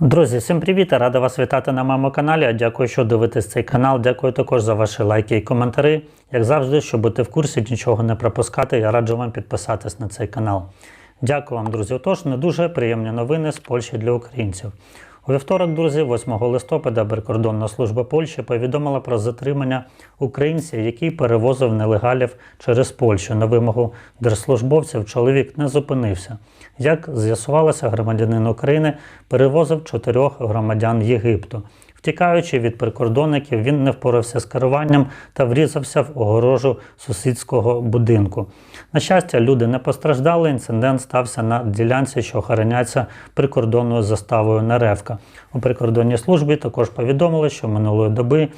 Друзі, всім привіт! Рада вас вітати на моєму каналі. Дякую, що дивитесь цей канал. Дякую також за ваші лайки і коментарі. Як завжди, щоб бути в курсі, нічого не пропускати, я раджу вам підписатись на цей канал. Дякую вам, друзі. Отож, не дуже приємні новини з Польщі для українців. У вівторок, друзі, 8 листопада Прикордонна служба Польщі повідомила про затримання українця, який перевозив нелегалів через Польщу. На вимогу держслужбовців чоловік не зупинився. Як з'ясувалося, громадянин України перевозив чотирьох громадян Єгипту. Втікаючи від прикордонників, він не впорався з керуванням та врізався в огорожу сусідського будинку. На щастя, люди не постраждали. Інцидент стався на ділянці, що охороняється прикордонною заставою Неревка. У прикордонній службі також повідомили, що минулої доби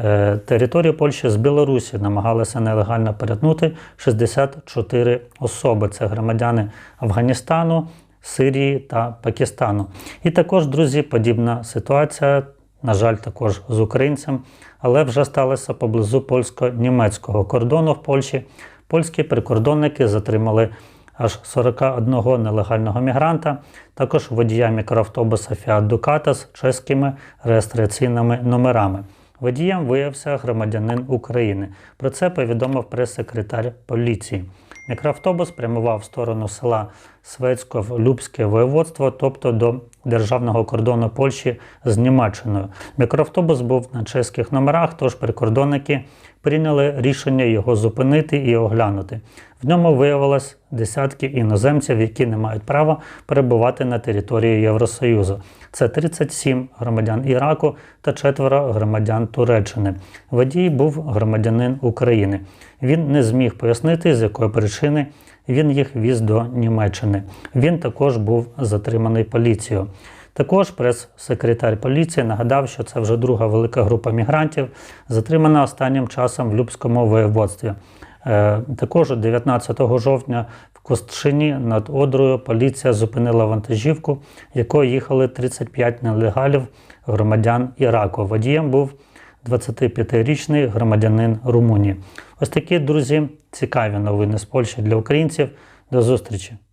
е, територію Польщі з Білорусі намагалися нелегально перетнути 64 особи. Це громадяни Афганістану. Сирії та Пакистану. І також, друзі, подібна ситуація, на жаль, також з українцем, але вже сталося поблизу польсько-німецького кордону в Польщі. Польські прикордонники затримали аж 41 нелегального мігранта, також водія мікроавтобуса Fiat Ducato з чеськими реєстраційними номерами. Водієм виявився громадянин України. Про це повідомив прес-секретар поліції. Мікроавтобус прямував в сторону села Свецько-Любське воєводство, тобто до державного кордону Польщі з Німеччиною. Мікроавтобус був на чеських номерах, тож прикордонники прийняли рішення його зупинити і оглянути. В ньому виявилось десятки іноземців, які не мають права перебувати на території Євросоюзу. Це 37 громадян Іраку та четверо громадян Туреччини. Водій був громадянин України. Він не зміг пояснити, з якої причини він їх віз до Німеччини. Він також був затриманий поліцією. Також прес-секретар поліції нагадав, що це вже друга велика група мігрантів, затримана останнім часом в Любському воєводстві. Е, Також 19 жовтня в Костшині над Одрою поліція зупинила вантажівку, якою їхали 35 нелегалів громадян Іраку. Водієм був 25-річний громадянин Румунії. Ось такі, друзі, цікаві новини з Польщі для українців. До зустрічі!